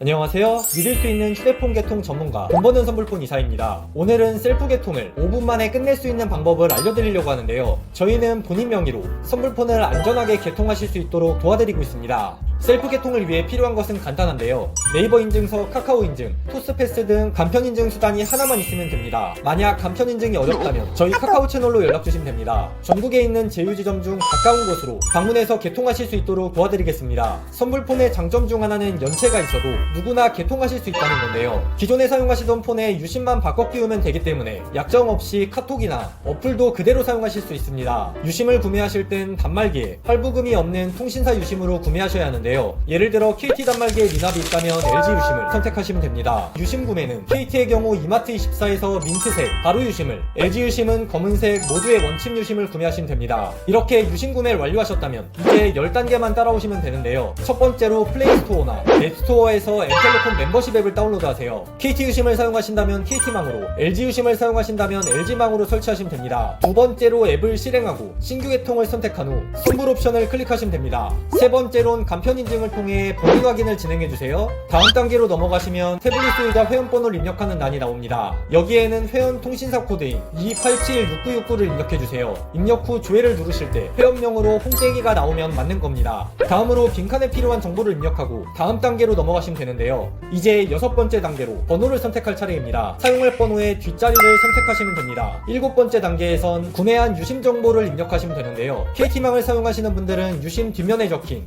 안녕하세요. 믿을 수 있는 휴대폰 개통 전문가 돈 버는 선불폰 이사입니다. 오늘은 셀프 개통을 5분 만에 끝낼 수 있는 방법을 알려드리려고 하는데요. 저희는 본인 명의로 선불폰을 안전하게 개통하실 수 있도록 도와드리고 있습니다. 셀프 개통을 위해 필요한 것은 간단한데요. 네이버 인증서, 카카오 인증, 토스패스 등 간편 인증 수단이 하나만 있으면 됩니다. 만약 간편 인증이 어렵다면 저희 카카오 채널로 연락 주시면 됩니다. 전국에 있는 제휴지점 중 가까운 곳으로 방문해서 개통하실 수 있도록 도와드리겠습니다. 선불폰의 장점 중 하나는 연체가 있어도 누구나 개통하실 수 있다는 건데요. 기존에 사용하시던 폰에 유심만 바꿔 끼우면 되기 때문에 약정 없이 카톡이나 어플도 그대로 사용하실 수 있습니다. 유심을 구매하실 땐 단말기에 할부금이 없는 통신사 유심으로 구매하셔야 하는데 요. 예를 들어 KT 단말기에 미납이 있다면 LG 유심을 선택하시면 됩니다. 유심 구매는 KT의 경우 이마트24에서 민트색 바로 유심을, LG 유심은 검은색 모두의 원칩 유심을 구매하시면 됩니다. 이렇게 유심 구매를 완료하셨다면 이제 10단계만 따라오시면 되는데요. 첫 번째로 플레이스토어나 앱스토어에서 엠텔레콤 멤버십 앱을 다운로드하세요. KT 유심을 사용하신다면 KT망으로, LG 유심을 사용하신다면 LG망으로 설치하시면 됩니다. 두 번째로 앱을 실행하고 신규 개통을 선택한 후 선불 옵션을 클릭하시면 됩니다. 세 번째론 간편 인증을 통해 본인 확인을 진행해 주세요. 다음 단계로 넘어가시면 태블릿 소유자 회원번호를 입력하는欄이 나옵니다. 여기에는 회원 통신사 코드인 22876969를 입력해 주세요. 입력 후 조회를 누르실 때 회원명으로 홍땡이가 나오면 맞는 겁니다. 다음으로 빈칸에 필요한 정보를 입력하고 다음 단계로 넘어가시면 되는데요. 이제 여섯 번째 단계로 번호를 선택할 차례입니다. 사용할 번호의 뒷자리를 선택하시면 됩니다. 일곱 번째 단계에선 구매한 유심 정보를 입력하시면 되는데요. KT망을 사용하시는 분들은 유심 뒷면에 적힌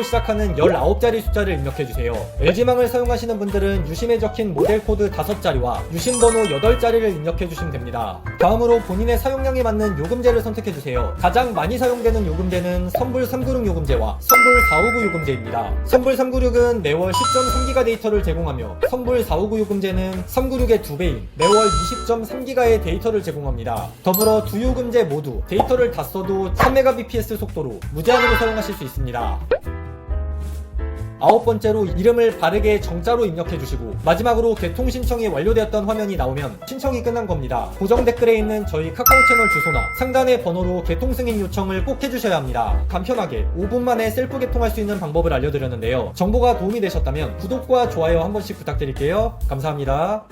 8982로 시작하는 19자리 숫자를 입력해주세요. LG망을 사용하시는 분들은 유심에 적힌 모델 코드 5자리와 유심 번호 8자리를 입력해주시면 됩니다. 다음으로 본인의 사용량에 맞는 요금제를 선택해주세요. 가장 많이 사용되는 요금제는 선불 396 요금제와 선불 459 요금제입니다. 선불 396은 매월 10.3기가 데이터를 제공하며 선불 459 요금제는 396의 2배인 매월 20.3기가의 데이터를 제공합니다. 더불어 두 요금제 모두 데이터를 다 써도 3mbps 속도로 무제한으로 사용하실 수 있습니다. 아홉 번째로 이름을 바르게 정자로 입력해 주시고 마지막으로 개통 신청이 완료되었던 화면이 나오면 신청이 끝난 겁니다. 고정 댓글에 있는 저희 카카오 채널 주소나 상단의 번호로 개통 승인 요청을 꼭 해주셔야 합니다. 간편하게 5분 만에 셀프 개통할 수 있는 방법을 알려드렸는데요. 정보가 도움이 되셨다면 구독과 좋아요 한 번씩 부탁드릴게요. 감사합니다.